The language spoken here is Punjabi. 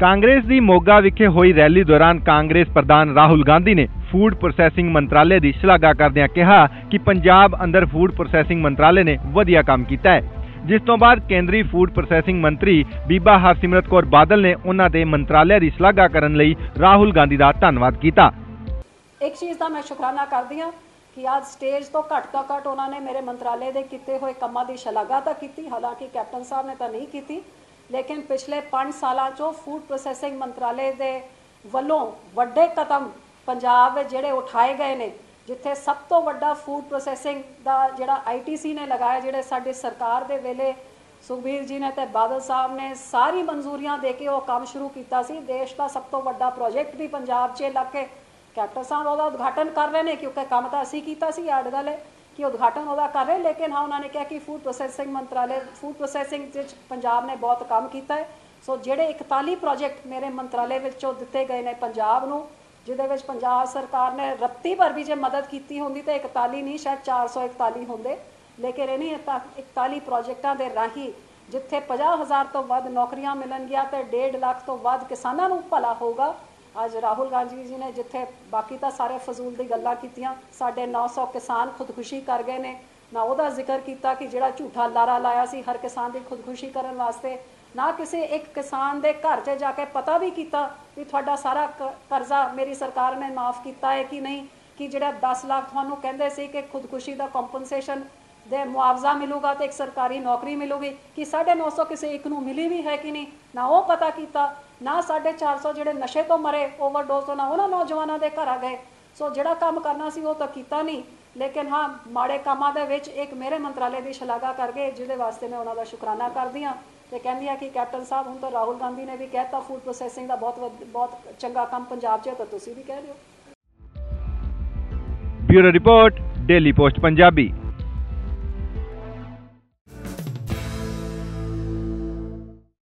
ਕਾਂਗਰਸ ਦੀ ਮੋਗਾ ਵਿਖੇ ਹੋਈ ਰੈਲੀ ਦੌਰਾਨ ਕਾਂਗਰਸ ਪ੍ਰਧਾਨ ਰਾਹੁਲ ਗਾਂਧੀ ਨੇ ਫੂਡ ਪ੍ਰੋਸੈਸਿੰਗ ਮੰਤਰਾਲੇ ਦੀ ਸ਼ਲਾਘਾ ਕਰਦਿਆਂ ਕਿਹਾ ਕਿ ਪੰਜਾਬ ਅੰਦਰ ਫੂਡ ਪ੍ਰੋਸੈਸਿੰਗ ਮੰਤਰਾਲੇ ਨੇ ਵਧੀਆ ਕੰਮ ਕੀਤਾ ਹੈ। ਜਿਸ ਤੋਂ ਬਾਅਦ ਕੇਂਦਰੀ ਫੂਡ ਪ੍ਰੋਸੈਸਿੰਗ ਮੰਤਰੀ ਬੀਬਾ ਹਰਸਿਮਰਤ ਕੌਰ ਬਾਦਲ ਨੇ ਉਹਨਾਂ ਦੇ ਮੰਤਰਾਲੇ ਦੀ ਸ਼ਲਾਘਾ ਕਰਨ ਲਈ ਰਾਹੁਲ ਗਾਂਧੀ ਦਾ ਧੰਨਵਾਦ ਕੀਤਾ। ਇੱਕ ਚੀਜ਼ ਦਾ ਮੈਂ ਸ਼ੁਕਰਾਨਾ ਕਰਦੀ ਹਾਂ ਕਿ ਅੱਜ ਸਟੇਜ ਤੋਂ ਘੱਟ ਤੋਂ ਘੱਟ ਉਹਨਾਂ ਨੇ ਮੇਰੇ ਮੰਤਰਾਲੇ ਦੇ ਕੀਤੇ ਹੋਏ ਕੰਮਾਂ ਦੀ ਸ਼ਲਾਘਾ ਤਾਂ ਕੀਤੀ, ਹਾਲਾਂਕਿ ਕੈਪਟਨ ਸਾਹਿਬ ਨੇ ਤਾਂ ਨਹੀਂ ਕੀਤੀ। ਲੇਕਿਨ ਪਿਛਲੇ 5 ਸਾਲਾਂ ਚੋਂ ਫੂਡ ਪ੍ਰੋਸੈਸਿੰਗ ਮੰਤਰਾਲੇ ਦੇ ਵੱਲੋਂ ਵੱਡੇ ਕਦਮ ਪੰਜਾਬ ਵਿੱਚ ਜਿਹੜੇ ਉਠਾਏ ਗਏ ਨੇ, ਜਿੱਥੇ ਸਭ ਤੋਂ ਵੱਡਾ ਫੂਡ ਪ੍ਰੋਸੈਸਿੰਗ ਦਾ ਜਿਹੜਾ ਆਈਟੀਸੀ ਨੇ ਲਗਾਇਆ, ਜਿਹੜੇ ਸਾਡੇ ਸਰਕਾਰ ਦੇ ਵੇਲੇ ਸੁਖਬੀਰ ਜੀ ਨੇ ਤੇ ਬਾਦਲ ਸਾਹਿਬ ਨੇ ਸਾਰੀ ਮਨਜ਼ੂਰੀਆਂ ਦੇ ਕੇ ਉਹ ਕੰਮ ਸ਼ੁਰੂ ਕੀਤਾ ਸੀ। ਦੇਸ਼ ਦਾ ਸਭ ਤੋਂ ਵੱਡਾ ਪ੍ਰੋਜੈਕਟ ਵੀ ਪੰਜਾਬ 'ਚ ਲੱਗ ਕੇ ਕੈਪਟਨ ਸਾਹਿਬ ਉਹਦਾ ਉਦਘਾਟਨ ਕਰ ਰਹੇ ਨੇ, ਕਿਉਂਕਿ ਕੰਮ ਤਾਂ ਅਸੀਂ ਕੀਤਾ ਸੀ ਆੜ ਗੱਲ ਕਿ ਉਦਘਾਟਨ ਉਹਦਾ ਕਰ ਰਹੇ, ਲੇਕਿਨ ਹਾਂ, ਉਹਨਾਂ ਨੇ ਕਿਹਾ ਕਿ ਫੂਡ ਪ੍ਰੋਸੈਸਿੰਗ ਮੰਤਰਾਲੇ ਫੂਡ ਪ੍ਰੋਸੈਸਿੰਗ ਵਿੱਚ ਪੰਜਾਬ ਨੇ ਬਹੁਤ ਕੰਮ ਕੀਤਾ ਹੈ। ਸੋ ਜਿਹੜੇ 41 ਪ੍ਰੋਜੈਕਟ ਮੇਰੇ ਮੰਤਰਾਲੇ ਵਿੱਚੋਂ ਦਿੱਤੇ ਗਏ ਨੇ ਪੰਜਾਬ ਨੂੰ, ਜਿਹਦੇ ਵਿੱਚ ਪੰਜਾਬ ਸਰਕਾਰ ਨੇ ਰੱਤੀ ਭਰ ਵੀ ਜੇ ਮਦਦ ਕੀਤੀ ਹੁੰਦੀ ਤਾਂ 41 ਨਹੀਂ, ਸ਼ਾਇਦ 441 ਹੁੰਦੇ। ਲੇਕਿਨ ਇਹਨੇ ਨਹੀਂ 41 ਪ੍ਰੋਜੈਕਟਾਂ ਦੇ ਰਾਹੀਂ ਜਿੱਥੇ 50000 ਤੋਂ ਵੱਧ ਨੌਕਰੀਆਂ ਮਿਲਣਗੀਆਂ ਤੇ 1.5 ਲੱਖ ਤੋਂ ਵੱਧ ਕਿਸਾਨਾਂ ਨੂੰ ਭਲਾ ਹੋਊਗਾ। ਅੱਜ ਰਾਹੁਲ ਗਾਂਧੀ ਜੀ ਨੇ ਜਿੱਥੇ ਬਾਕੀ ਤਾਂ ਸਾਰੇ ਫਜ਼ੂਲ ਦੀ ਗੱਲਾਂ ਕੀਤੀਆਂ, ਸਾਡੇ 900 ਕਿਸਾਨ ਖੁਦਕੁਸ਼ੀ ਕਰ ਗਏ ਨੇ। ਨਾ ਉਹਦਾ ਜ਼ਿਕਰ ਕੀਤਾ ਕਿ ਜਿਹੜਾ ਝੂਠਾ ਲਾਰਾ ਲਾਇਆ ਸੀ ਹਰ ਕਿਸਾਨ ਦੀ ਖੁਦਕੁਸ਼ੀ ਕਰਨ ਵਾਸਤੇ, ਨਾ ਕਿਸੇ ਇੱਕ ਕਿਸਾਨ ਦੇ ਘਰ 'ਚ ਜਾ ਕੇ ਪਤਾ ਵੀ ਕੀਤਾ ਵੀ ਤੁਹਾਡਾ ਸਾਰਾ ਕ- ਕਰਜ਼ਾ ਮੇਰੀ ਸਰਕਾਰ ਨੇ ਮਾਫ ਕੀਤਾ ਹੈ ਕਿ ਨਹੀਂ, ਕਿ ਜਿਹੜਾ 10 ਲੱਖ ਤੁਹਾਨੂੰ ਕਹਿੰਦੇ ਸੀ ਕਿ ਖੁਦਕੁਸ਼ੀ ਦਾ ਕੰਪਨਸੇਸ਼ਨ ਦੇ ਮੁਆਵਜ਼ਾ ਮਿਲੂਗਾ ਤੇ ਇੱਕ ਸਰਕਾਰੀ ਨੌਕਰੀ ਮਿਲੂਗੀ, ਕਿ 950 ਕਿਸੇ ਇੱਕ ਨੂੰ ਮਿਲੀ ਵੀ ਹੈ ਕਿ ਨਹੀਂ? ਨਾ ਉਹ ਪਤਾ ਕੀਤਾ, ਨਾ 450 ਜਿਹੜੇ ਨਸ਼ੇ ਤੋਂ ਮਰੇ, ਓਵਰਡੋਜ਼ ਤੋਂ ਨਾ ਉਹਨਾਂ ਨੌਜਵਾਨਾਂ ਦੇ ਘਰ ਆ ਗਏ। ਸੋ ਜਿਹੜਾ ਕੰਮ ਕਰਨਾ ਸੀ ਉਹ ਤਾਂ ਕੀਤਾ ਨਹੀਂ। ਲੇਕਿਨ ਹਾਂ, ਮਾੜੇ ਕੰਮਾਂ ਦੇ ਵਿੱਚ ਇੱਕ ਮੇਰੇ ਮੰਤਰਾਲੇ ਦੀ ਸ਼ਲਾਘਾ ਕਰਕੇ ਜਿਹਦੇ ਵਾਸਤੇ ਮੈਂ ਉਹਨਾਂ ਦਾ ਸ਼ੁਕਰਾਨਾ ਕਰਦੀ ਹਾਂ ਤੇ ਕਹਿੰਦੀ ਆ ਕਿ ਕੈਪਟਨ ਸਾਹਿਬ, ਹੁਣ ਤਾਂ ਰਾਹੁਲ ਗਾਂਧੀ ਨੇ ਵੀ ਕਹਿਤਾ ਫੂਡ ਪ੍ਰੋਸੈਸਿੰਗ ਦਾ ਬਹੁਤ ਵਧ- ਬਹੁਤ ਚੰਗਾ ਕੰਮ ਪੰਜਾਬ 'ਚ ਹੈ, ਤਾਂ ਤੁਸੀਂ ਵੀ ਕਹਿ ਦਿਓ। Bureau report, daily post Punjabi.